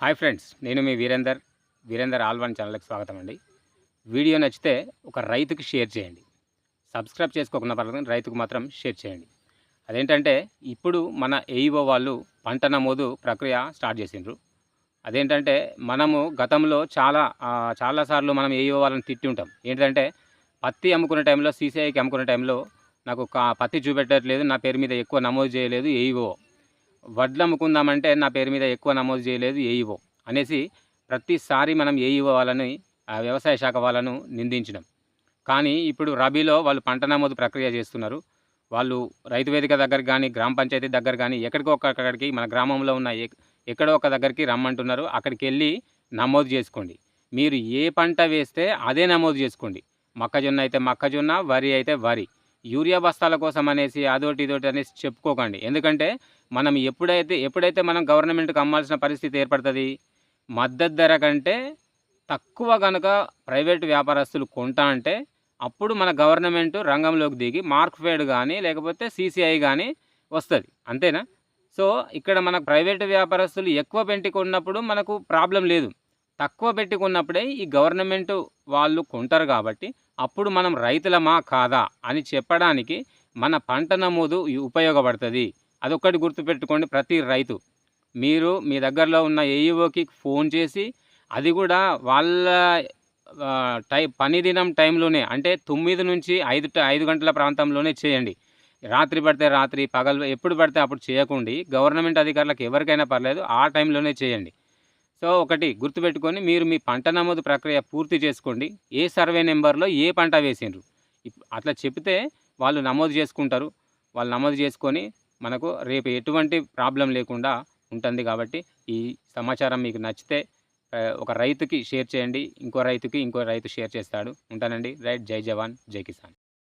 Hi friends నేను మీ వీరేందర్ వీరేందర్ ఆల్వాన్ ఛానల్కి స్వాగతం అండి. వీడియో నచ్చితే ఒక రైతుకి షేర్ చేయండి. సబ్స్క్రైబ్ చేసుకోకుండా పర్లేదు రైతుకు మాత్రం షేర్ చేయండి. అదేంటంటే ఇప్పుడు మన ఏఈఓ వాళ్ళు పంట నమోదు ప్రక్రియ స్టార్ట్ చేసిండ్రు. అదేంటంటే మనము గతంలో చాలా చాలాసార్లు మనం ఏఈఓ వాళ్ళని తిట్టి ఉంటాం. ఏంటంటే పత్తి అమ్ముకునే టైంలో సీసీఐకి అమ్ముకునే టైంలో నాకు పత్తి చూపెట్టట్లేదు నా పేరు మీద ఎక్కువ నమోదు చేయలేదు ఏఈఓ వడ్లు అమ్ముకుందామంటే నా పేరు మీద ఎక్కువ నమోదు చేయలేదు ఏఈఓ అనేసి ప్రతిసారి మనం ఏఈఓ వాళ్ళని ఆ వ్యవసాయ శాఖ వాళ్ళను నిందించడం కానీ ఇప్పుడు రబీలో వాళ్ళు పంట నమోదు ప్రక్రియ చేస్తున్నారు. వాళ్ళు రైతు వేదిక దగ్గర కానీ గ్రామ పంచాయతీ దగ్గర కానీ ఎక్కడికో ఒక్కడికి మన గ్రామంలో ఉన్న ఎక్కడో ఒక దగ్గరికి రమ్మంటున్నారు. అక్కడికి వెళ్ళి నమోదు చేసుకోండి. మీరు ఏ పంట వేస్తే అదే నమోదు చేసుకోండి. మొక్కజొన్న అయితే మొక్కజొన్న వరి అయితే వరి. యూరియా బస్తాల కోసం అనేసి అదోటి ఇదోటి అనేసి చెప్పుకోకండి. ఎందుకంటే మనం ఎప్పుడైతే ఎప్పుడైతే మనం గవర్నమెంట్కి అమ్మాల్సిన పరిస్థితి ఏర్పడుతుంది మద్దతు ధర కంటే తక్కువ కనుక ప్రైవేట్ వ్యాపారస్తులు కొంటా అంటే అప్పుడు మన గవర్నమెంట్ రంగంలోకి దిగి మార్క్ ఫేడ్ కానీ లేకపోతే సీసీఐ కానీ వస్తుంది. అంతేనా? సో ఇక్కడ మన ప్రైవేట్ వ్యాపారస్తులు ఎక్కువ పెట్టి కొన్నప్పుడు మనకు ప్రాబ్లం లేదు. తక్కువ పెట్టి కొన్నప్పుడే ఈ గవర్నమెంట్ వాళ్ళు కొంటారు కాబట్టి అప్పుడు మనం రైతులమా కాదా అని చెప్పడానికి మన పంట నమోదు ఉపయోగపడుతుంది. అదొక్కటి గుర్తుపెట్టుకోండి ప్రతి రైతు. మీరు మీ దగ్గరలో ఉన్న ఏఈఓకి ఫోన్ చేసి అది కూడా వాళ్ళ టై పని దినం టైంలోనే అంటే తొమ్మిది నుంచి ఐదు ఐదు గంటల ప్రాంతంలోనే చేయండి. రాత్రి పడితే రాత్రి పగలు ఎప్పుడు పడితే అప్పుడు చేయకండి. గవర్నమెంట్ అధికారులకు ఎవరికైనా పర్లేదు ఆ టైంలోనే చేయండి. సో ఒకటి గుర్తుపెట్టుకొని మీరు మీ పంట నమోదు ప్రక్రియ పూర్తి చేసుకోండి. ఏ సర్వే నెంబర్లో ఏ పంట వేసిండ్రు? అట్లా చెప్తే వాళ్ళు నమోదు చేసుకుంటారు. వాళ్ళు నమోదు చేసుకొని మనకు రేపు ఎటువంటి ప్రాబ్లం లేకుండా ఉంటుంది కాబట్టి ఈ సమాచారం మీకు నచ్చితే ఒక రైతుకి షేర్ చేయండి. ఇంకో రైతుకి ఇంకో రైతు షేర్ చేస్తాడు. ఉంటానండి. రైట్. జై జవాన్. జై కిసాన్.